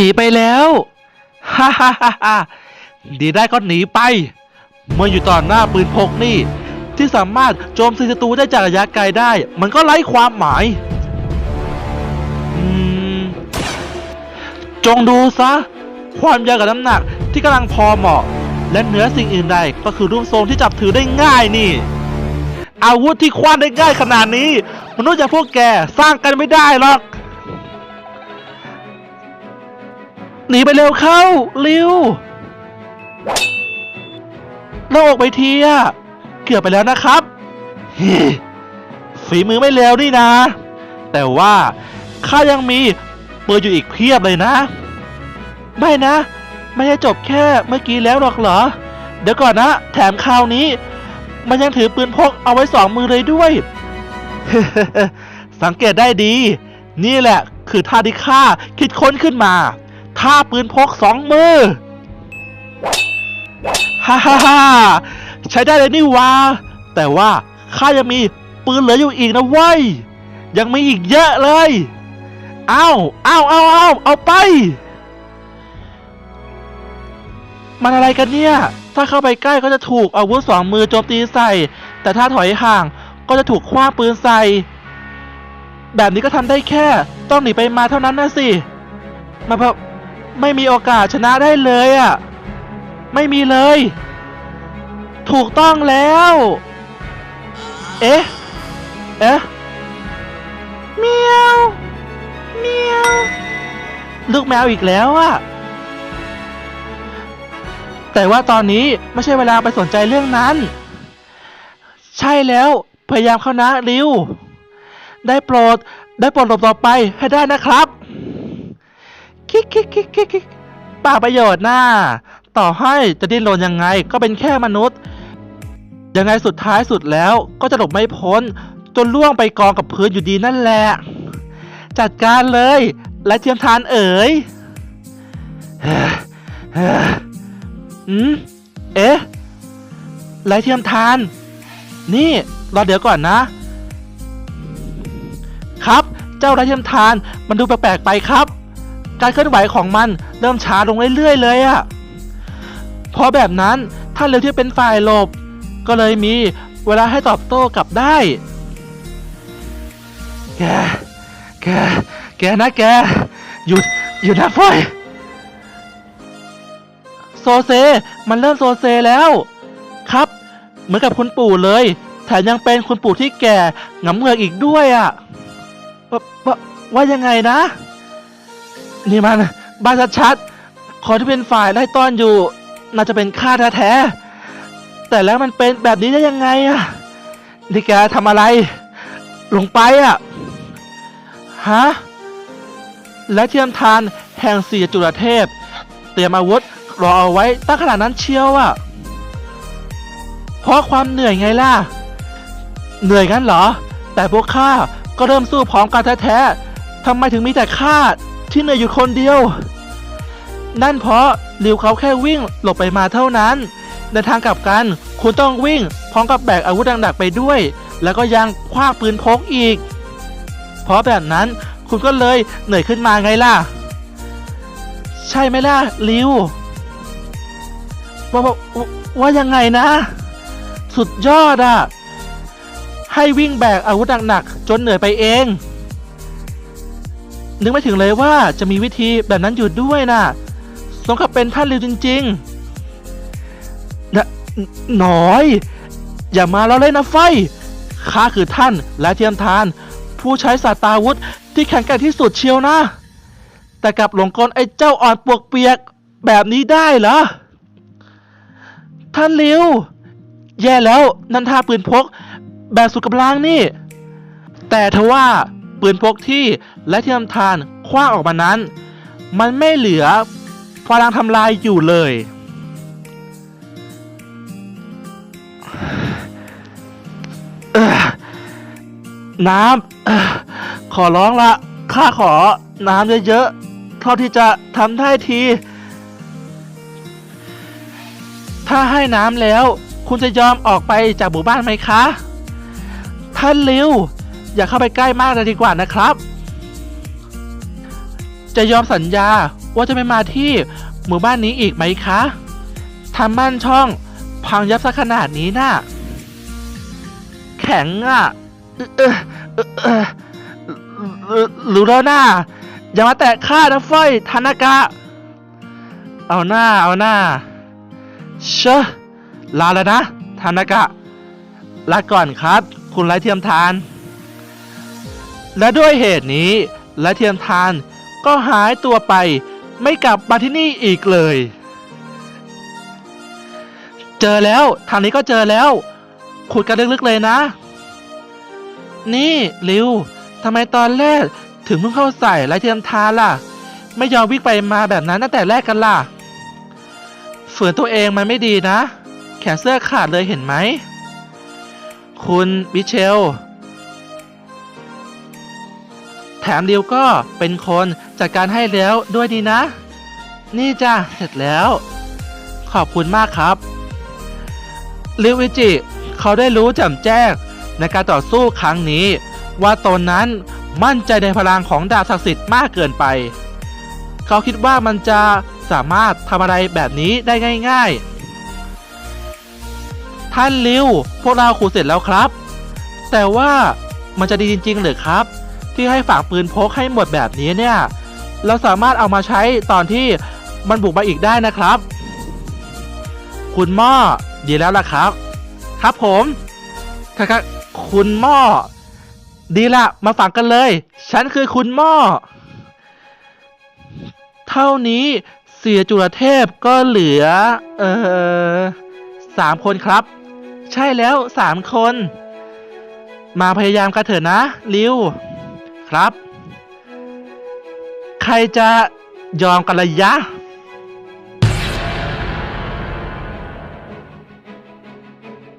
หนีไปแล้วฮ่าฮ่าฮ่าดีได้ก็หนีไป เมื่ออยู่ต่อหน้าปืนพกนี่ ที่สามารถโจมตีศัตรูได้จากระยะไกลได้ มันก็ไร้ความหมายมจงดูซะ ความยาวกับน้ำหนักที่กำลังพอเหมาะ และเหนือสิ่งอื่นใดก็คือรูปทรงที่จับถือได้ง่ายนี่ อาวุธที่คว้านได้ง่ายขนาดนี้ มนุษย์อย่างพวกแกสร้างกันไม่ได้หรอก หนีไปเร็วเข้าลิวเร็วโลกไปทีอะเกือบไปแล้วนะครับฝีมือไม่เลวนี่นะ แต่ว่าข้ายังมีปืนอยู่อีกเพียบเลยนะ ไม่นะ ไม่ได้จบแค่เมื่อกี้แล้วหรอกเหรอ เดี๋ยวก่อนนะ แถมคราวนี้ มันยังถือปืนพกเอาไว้สองมือเลยด้วย สังเกตได้ดี นี่แหละคือท่าที่ข้าคิดค้นขึ้นมา ท่าปืนพกสองมือ ฮ่าฮ่าฮ่าใช้ได้เลยนี่วาแต่ว่าข้ายังมีปืนเหลืออยู่อีกนะเว้ย ยังมีอีกเยอะเลย เอาเอาเอาเอาเอาไป มันอะไรกันเนี่ย ถ้าเข้าไปใกล้ก็จะถูกอาวุธสองมือโจมตีใส่ แต่ถ้าถอยห่างก็จะถูกคว้าปืนใส่ แบบนี้ก็ทำได้แค่ ต้องหนีไปมาเท่านั้นนะสิมันแบบ ไม่มีโอกาสชนะได้เลยอะ ไม่มีเลย ถูกต้องแล้ว เอ๊ะ เอ๊ะเมียวเมียว ลูกแมวอีกแล้วอะแต่ว่าตอนนี้ไม่ใช่เวลาไปสนใจเรื่องนั้น ใช่แล้ว พยายามเข้านะริว ได้โปรด ได้โปรดหลบต่อไปให้ได้นะครับ คิกคิกคิกคิกคิกป่าประโยชน์น้าต่อให้จะดิ้นรนยังไงก็เป็นแค่มนุษย์ ยังไงสุดท้ายสุดแล้วก็จะหลบไม่พ้น จนล่วงไปกองกับพื้นอยู่ดีนั่นแหละ จัดการเลย และเทียมทานเอ๋ยเอเฮ้ออืมเอ๊ะไรเทียมทาน นี่รอเดี๋ยวก่อนนะ ครับ เจ้าไรเทียมทานมันดูแปลกๆไปครับ การเคลื่อนไหวของมันเริ่มช้าลงเรื่อยๆ เลยอะเพราะแบบนั้นถ้าเร็วที่เป็นฝ่ายหลบ ก็เลยมีเวลาให้ตอบโต้กลับได้ แก แก แกนะแก หยุด หยุดนะฟอยโซเซ มันเริ่มโซเซแล้ว ครับ เหมือนกับคุณปู่เลยแถมยังเป็นคุณปู่ที่แก่หงำเงือกอีกด้วยอะ่ะว่าว่าว่ายังไงนะ นี่มันบ้าชัดๆคนที่เป็นฝ่ายไล่ต้อนอยู่ น่าจะเป็นข้าแท้ๆแต่แล้วมันเป็นแบบนี้ได้ยังไงอะ่ะนี่แกทำอะไร ลงไปอะฮะและเทียมทานแห่งสี่จุลเทพ เตรียมอาวุธรอเอาไว้ตั้งขนาดนั้นเชียวอะเพราะความเหนื่อยไงล่ะ เหนื่อยงั้นเหรอ แต่พวกข้าก็เริ่มสู้พร้อมกันแท้ๆทำไมถึงมีแต่ข้า ที่เหนื่อยอยู่คนเดียว นั่นเพราะริวเขาแค่วิ่งหลบไปมาเท่านั้น ในทางกลับกัน คุณต้องวิ่งพร้อมกับแบกอาวุธหนักๆไปด้วย แล้วก็ยังคว้าปืนพกอีก เพราะแบบนั้นคุณก็เลยเหนื่อยขึ้นมาไงล่ะ ใช่ไหมล่ะริวว่าว่าว่ายังไงนะ สุดยอดอะให้วิ่งแบกอาวุธหนักๆจนเหนื่อยไปเอง นึกไม่ถึงเลยว่าจะมีวิธีแบบนั้นอยู่ด้วยนะสมกับเป็นท่านริวจริงๆนะหน่อย อย่ามาเราเล่นนะไฟข้าคือท่านและเทียมทาน ผู้ใช้สาตราวุธที่แข็งแกร่งที่สุดเชียวนะ แต่กลับหลงกลไอ้เจ้าอ่อนปวกเปียกแบบนี้ได้เหรอ ท่านริวแย่แล้วนันทาปืนพก แบบสุดกำลังนี่ แต่ทว่า ปืนพกที่และทียมทานคว้างออกมานั้น มันไม่เหลือพลังทำลายอยู่เลย น้ำออขอร้องละข้าขอน้ำเยอะๆเท่าที่จะทำได้ที ถ้าให้น้ำแล้ว คุณจะยอมออกไปจากหมู่บ้านไหมคะ ท่านลิว อย่าเข้าไปใกล้มากเลยดีกว่านะครับ จะยอมสัญญาว่าจะไม่มาที่หมู่บ้านนี้อีกไหมคะทำบ้านช่อง พังยับซะขนาดนี้น่ะ แข็งอะรู้แล้วนะอย่ามาแตะข้านะเฟ้ยธนากะ เอาหน้า เอาหน้า เชอะลาแล้วนะธนากะ ลาก่อนครับ คุณไรเทียมทาน และด้วยเหตุนี้ไรเทียมทานก็หายตัวไปไม่กลับมาที่นี่อีกเลย เจอแล้วทางนี้ก็เจอแล้ว ขุดกันลึกๆเลยนะ นี่ลิวทำไมตอนแรกถึงเพิ่งเข้าใส่ไรเทียมทานล่ะ ไม่ยอมวิ่งไปมาแบบนั้นตั้งแต่แรกกันล่ะฝืนตัวเองมันไม่ดีนะ แขนเสื้อขาดเลยเห็นไหม คุณมิเชล แถมริวก็เป็นคนจัดการให้แล้วด้วยดีนะ นี่จ้ะเสร็จแล้ว ขอบคุณมากครับริวอิจิ เขาได้รู้แจ่มแจ้งในการต่อสู้ครั้งนี้ ว่าตนนั้นมั่นใจในพลังของดาบศักดิ์สิทธิ์มากเกินไป เขาคิดว่ามันจะสามารถทำอะไรแบบนี้ได้ง่าย ๆ ท่านลิวพวกเราขุดเสร็จแล้วครับ แต่ว่ามันจะดีจริง ๆ หรือครับ ที่ให้ฝากปืนพกให้หมดแบบนี้เนี่ย เราสามารถเอามาใช้ตอนที่มันบุกมาอีกได้นะครับ คุณหม้อดีแล้วล่ะครับ ครับผมครับคุณหม้อดีละมาฝังกันเลย ฉันคือคุณหม้อเท่านี้เสียจุลเทพก็เหลือ เออสามคนครับ ใช่แล้วสามคน มาพยายามกันเถอะนะ ลิว ครับ ใครจะยอมกันละยะ